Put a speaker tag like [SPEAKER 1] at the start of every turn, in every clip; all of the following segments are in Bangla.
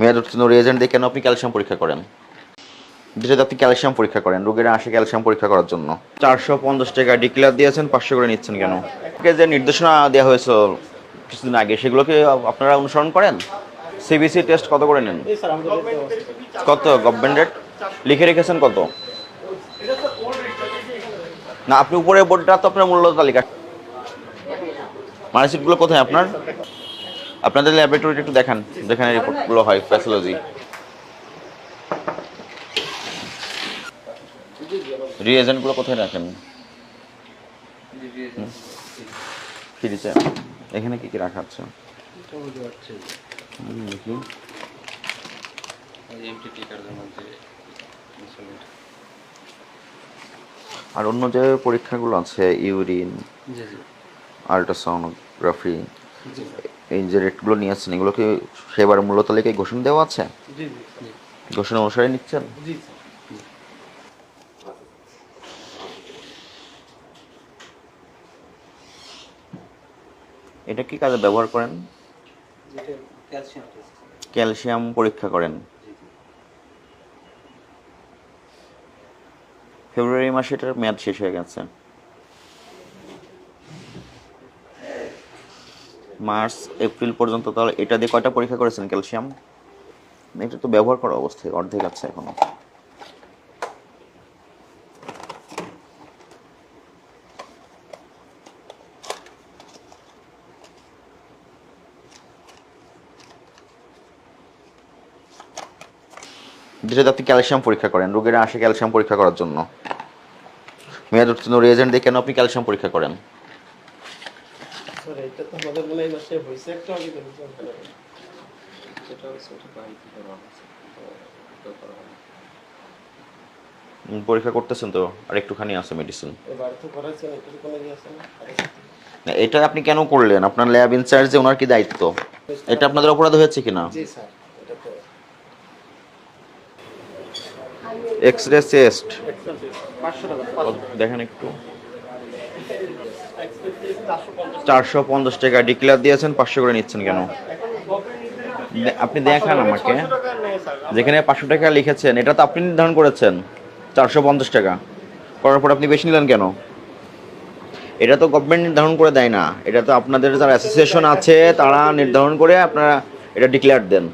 [SPEAKER 1] মেয়াদ উত্তীর্ণ রিয়েজেন্ট দিয়ে কেন আপনি ক্যালসিয়াম পরীক্ষা করেন। যেটাতে আপনি ক্যালসিয়াম পরীক্ষা করেন, রোগীরা আসে ক্যালসিয়াম পরীক্ষা করার জন্য। চারশো পঞ্চাশ টাকা ডিক্লেয়ার দিয়েছেন, পাঁচশো করে নিচ্ছেন কেন? যে নির্দেশনা দেওয়া হয়েছিল কিছুদিন আগে, সেগুলোকে আপনারা অনুসরণ করেন? সিবিসি টেস্ট কত করে নেন? কত? গভর্নমেন্টের লিখে রেখেছেন কত? না, আপনি উপরে বোর্ডটা তো আপনার মূল্য তালিকা। মার্কশিটগুলো কোথায় আপনার? আপনাদের ল্যাবরেটরিটা একটু দেখান যেখানে রিপোর্টগুলো হয় প্যাথোলজি রিএজেন্টগুলো কোথায় রাখেন? ফ্রিজে এখানে কি কি রাখা আছে? দেখি। আর অন্য যে পরীক্ষাগুলো আছে ইউরিন আল্ট্রাসোনোগ্রাফি এই যে রেটগুলো নিয়ে আসছেন এগুলো কি সেবার মূল্য তালিকায় ঘোষণা দেওয়া আছে? ঘোষণা অনুসারে নিচ্ছেন? এটা কি কাজে ব্যবহার করেন? ক্যালসিয়াম পরীক্ষা করেন। ফেব্রুয়ারি মাসে এটার মেয়াদ শেষ হয়ে গেছে। মার্চ, এপ্রিল পর্যন্ত, তাহলে এটা দিয়ে কয়টা পরীক্ষা করেছেন ক্যালসিয়াম? এটা তো ব্যবহার করা অবস্থায়, অর্ধেক আছে এখনও। যেটাতে আপনি ক্যালসিয়াম পরীক্ষা করেন, রোগীরা আসে ক্যালসিয়াম পরীক্ষা করার জন্য। মেয়াদ উত্তীর্ণ রিয়েজেন্ট দিয়ে কেন আপনি ক্যালসিয়াম পরীক্ষা করেন।
[SPEAKER 2] স্যার এটা তো আমাদের মনে হয় মাসে হয়েছে। একটা আগে তো
[SPEAKER 3] সেটা হচ্ছে ওটা বাড়িতে করা হয়েছে। তো করা হয়নি।
[SPEAKER 1] পরীক্ষা করতেছেন তো আর একটুখানি আছে মেডিসিন
[SPEAKER 2] ইয়ে আছে না?
[SPEAKER 1] এটা আপনি কেন করলেন? আপনার ল্যাব ইনচার্জে ওনার কি দায়িত্ব? এটা আপনাদের অপরাধ হয়েছে কিনা? এক্স রে
[SPEAKER 2] টাকা
[SPEAKER 1] দেখেন একটু। চারশো পঞ্চাশ টাকা ডিক্লেয়ার দিয়েছেন পাঁচশো করে নিচ্ছেন কেন? আপনি দেখান আমাকে। যেখানে পাঁচশো টাকা লিখেছেন এটা তো আপনি নির্ধারণ করেছেন চারশো পঞ্চাশ টাকা। করার পর আপনি বেশি নিলেন কেন? এটা তো গভর্নমেন্ট নির্ধারণ করে দেয় না। এটা তো আপনাদের যারা অ্যাসোসিয়েশন আছে তারা নির্ধারণ করে আপনারা এটা ডিক্লেয়ার দেন।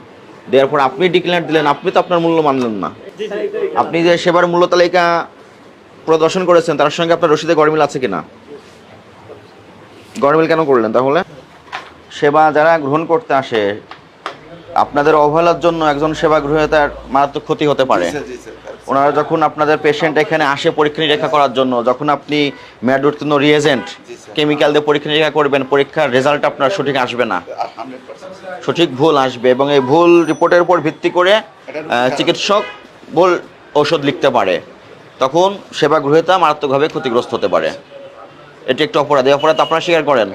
[SPEAKER 1] দেওয়ার পর আপনি ডিক্লেয়ার দিলেন আপনি তো আপনার মূল্য মানলেন না। আপনি যে সেবার মূল্য তালিকা প্রদর্শন করেছেন তার সঙ্গে আপনার রসিদে গরমিল আছে কিনা? গরমিল কেন করলেন তাহলে? সেবা যারা গ্রহণ করতে আসে আপনাদের অবহেলার জন্য একজন সেবা গ্রহীতার মারাত্মক ক্ষতি হতে পারে। ওনারা যখন আপনাদের পেশেন্ট এখানে আসে পরীক্ষা নিরীক্ষা করার জন্য যখন আপনি উত্তীর্ণ রিয়েজেন্ট কেমিক্যাল দিয়ে পরীক্ষা নিরীক্ষা করবেন পরীক্ষার রেজাল্ট আপনার সঠিক আসবে না। সঠিক ভুল আসবে এবং এই ভুল রিপোর্টের উপর ভিত্তি করে চিকিৎসক ভুল ঔষধ লিখতে পারে। তখন সেবা গ্রহীতা মারাত্মকভাবে ক্ষতিগ্রস্ত হতে পারে। এটি একটু অপরাধ। এই অপরাধ আপনারা স্বীকার করেন?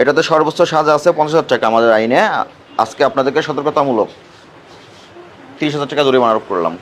[SPEAKER 1] এটাতে সর্বোচ্চ সাজা আছে পঞ্চাশ হাজার টাকা আমাদের আইনে। আজকে আপনাদেরকে সতর্কতামূলক তিরিশ হাজার টাকা জরিমানা আরোপ করলাম।